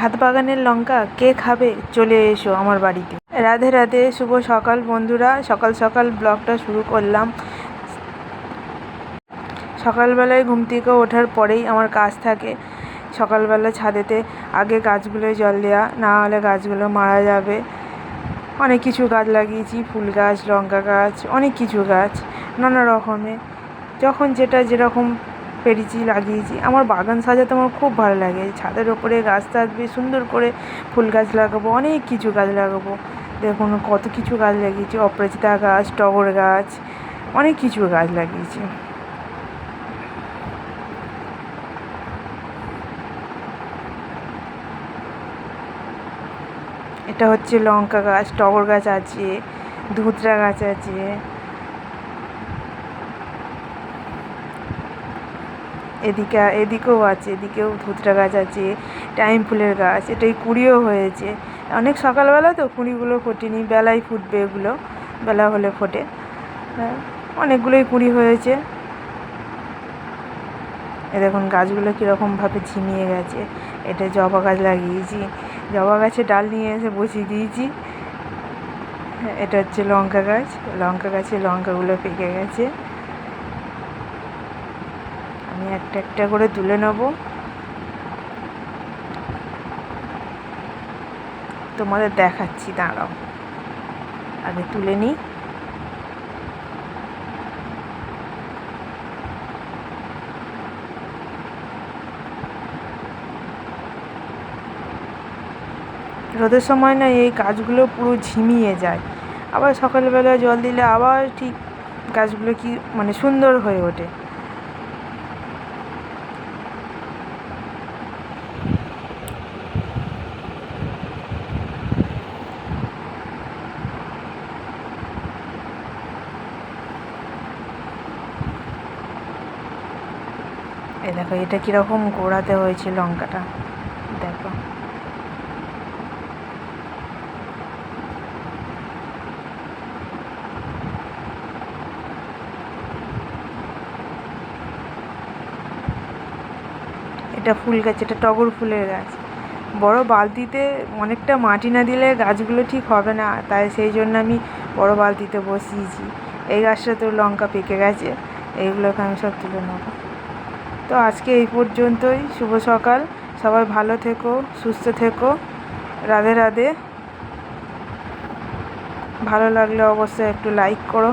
ছাদ বাগানের লঙ্কা কে খাবে? চলে এসো আমার বাড়িতে। রাধে রাধে, শুভ সকাল বন্ধুরা। সকাল সকাল ব্লগটা শুরু করলাম। সকালবেলায় ঘুম থেকে ওঠার পরেই আমার কাজ থাকে। সকালবেলা ছাদেতে আগে গাছগুলোয় জল দেওয়া না হলে গাছগুলো মারা যাবে। অনেক কিছু গাছ লাগিয়েছি, ফুল গাছ, লঙ্কা গাছ, অনেক কিছু গাছ, নানা রকমের। যখন যেটা যেরকম পেরেছি, লাগিয়েছি। আমার বাগান সাজাতে আমার খুব ভালো লাগে। ছাদের ওপরে গাছ থাকবে, সুন্দর করে ফুল গাছ লাগাবো, অনেক কিছু গাছ লাগাবো। দেখুন কত কিছু গাছ লাগিয়েছি অপরাজিতা গাছ, টগর গাছ, অনেক কিছু গাছ লাগিয়েছি। এটা হচ্ছে লঙ্কা গাছ, টগর গাছ আছে, ধুতরা গাছ আছে। এদিকে এদিকেও আছে এদিকেও ধুতরা গাছ আছে টাইম ফুলের গাছ এটাই কুড়িও হয়েছে। অনেক সকালবেলা তো কুড়িগুলো ফোটেনি বেলায় ফুটবে এগুলো বেলা হলে ফোটে। হ্যাঁ অনেকগুলোই কুড়ি হয়েছে। এ দেখুন গাছগুলো কীরকমভাবে ঝিমিয়ে গেছে। এটা জবা গাছ লাগিয়েছি। জবা গাছে ডাল নিয়ে এসে বসিয়ে দিয়েছি। হ্যাঁ, এটা হচ্ছে লঙ্কা গাছ। লঙ্কা গাছে লঙ্কাগুলো পেকে গেছে। আমি একটা একটা করে তুলে নেব। তোমাদের দেখাচ্ছি, দাঁড়াও। আগে তুলে নিই। রোদের সময় না এই গাছগুলো পুরো ঝিমিয়ে যায়। আবার সকালবেলা জল দিলে আবার ঠিক গাছগুলো কি মানে সুন্দর হয়ে ওঠে। এই দেখো, এটা কীরকম গোড়াতে হয়েছে লঙ্কাটা। দেখো। এটা ফুল গাছ, এটা টগর ফুলের গাছ। বড় বালতিতে অনেকটা মাটি না দিলে গাছগুলো ঠিক হবে না, তাই সেই জন্য আমি বড় বালতিতে বসিয়েছি। এই গাছটা তো লঙ্কা পেকে গেছে, এইগুলোকে আমি সব তুলে নেব। তো আজকে এই পর্যন্তই। শুভ সকাল। সবাই ভালো থেকো, সুস্থ থেকো। রাধে রাধে। ভালো লাগলে অবশ্যই একটু লাইক করো।